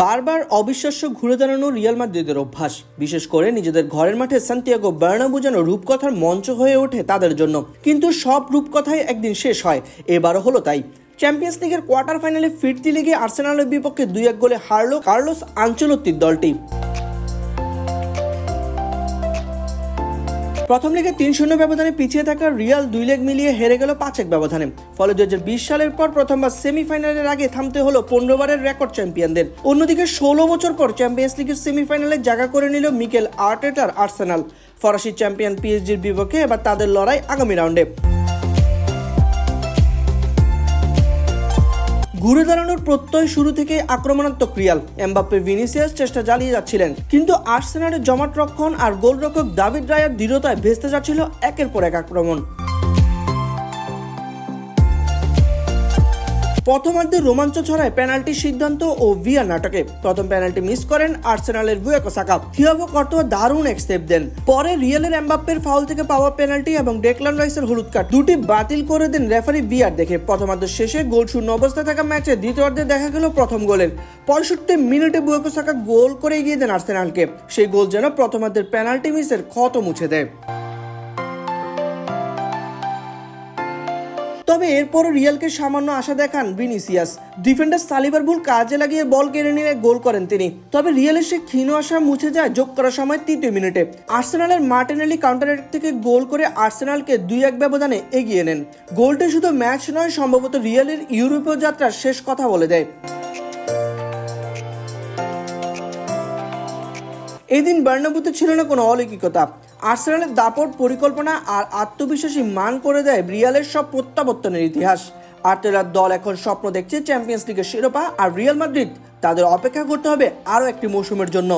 বারবার অবিশ্বাস্য ঘুরে দাঁড়ানো রিয়াল মাদ্রিদের অভ্যাস। বিশেষ করে নিজেদের ঘরের মাঠে সান্তিয়াগো বার্নাবু যেন রূপকথার মঞ্চ হয়ে ওঠে তাদের জন্য। কিন্তু সব রূপকথাই একদিন শেষ হয়। এবারও হলো তাই। চ্যাম্পিয়ন্স লিগের কোয়ার্টার ফাইনালে ফিরতি লিগে আর্সেনালের বিপক্ষে দুই এক গোলে হারলো কার্লোস আঞ্চলত্তির দলটি। প্রথম লেগে তিন শূন্য ব্যবধানে পিছিয়ে থাকা রিয়াল দুই লেগ মিলিয়ে হেরে গেল পাঁচ এক ব্যবধানে। ফলে দুই হাজার বিশ সালের পর প্রথমবার সেমিফাইনালের আগে থামতে হলো পনেরো বারের রেকর্ড চ্যাম্পিয়নদের। অন্যদিকে ষোলো বছর পর চ্যাম্পিয়ন্স লিগের সেমিফাইনালে জায়গা করে নিল মিকেল আর্টেটার আর্সেনাল। ফরাসি চ্যাম্পিয়ন পিএসজির বিপক্ষে এবার তাদের লড়াই আগামী রাউন্ডে। ঘুরে দাঁড়ানোর প্রত্যয় শুরু থেকে আক্রমণাত্মক রিয়াল। এমবাপ্পে ভিনিসিয়াস চেষ্টা চালিয়ে যাচ্ছিলেন, কিন্তু আর্সেনালের জমাট রক্ষণ আর গোলরক্ষক দাভিড রায়ের দৃঢ়তায় ভেস্তে যাচ্ছিল একের পর এক আক্রমণ। প্রথমার্ধে রোমাঞ্চ ছড়ায় পেনাল্টি সিদ্ধান্ত ও ভিআর নাটকে। প্রথম পেনাল্টি মিস করেন আর্সেনালের বুয়াকো সাকা। থিয়াগো কর্তোয়া দারুণ এক স্টেপ দেন। পরে রিয়েলের এমবাপ্পের ফাউল থেকে পাওয়া পেনাল্টি এবং ডেকলান রাইসের হলুদ কার্ড দুটি বাতিল করে দেন রেফারি ভিআর দেখে। প্রথমার্ধের শেষে গোল শূন্য অবস্থায় থাকা ম্যাচে দ্বিতীয়ার্ধে দেখা গেল প্রথম গোলের। পঁয়ষট্টি মিনিটে বুয়াকো সাকা গোল করে এগিয়ে দেন আর্সেনালকে। সেই গোল যেন প্রথমার্ধের পেনাল্টি মিসের ক্ষত মুছে দেয়। তবে এরপর রিয়ালকে সামান্য আশা দেখান ভিনিসিয়াস। ডিফেন্ডার সালিবার ভুল কাজে লাগিয়ে বল কেড়ে নিয়ে গোল করেন তিনি। তবে রিয়ালের সে ক্ষীণ আশা মুছে যায় যোগ করার সময় তৃতীয় মিনিটে। আর্সেনালের মার্টিনেলি কাউন্টার থেকে গোল করে আর্সেনালকে দুই এক ব্যবধানে এগিয়ে নেন। গোলটি শুধু ম্যাচ নয়, সম্ভবত রিয়ালের ইউরোপীয় যাত্রার শেষ কথা বলে দেয়। এই দিন বার্নাবুতে ছিল না কোনো অলৌকিকতা। আর্সেনালের দাপট পরিকল্পনা আর আত্মবিশ্বাসী মান করে দেয় রিয়ালের সব প্রত্যাবর্তনের ইতিহাস। আর্টেলার দল এখন স্বপ্ন দেখছে চ্যাম্পিয়ন্স লিগের শিরোপা আর রিয়াল মাদ্রিদ তাদের অপেক্ষা করতে হবে আরও একটি মৌসুমের জন্য।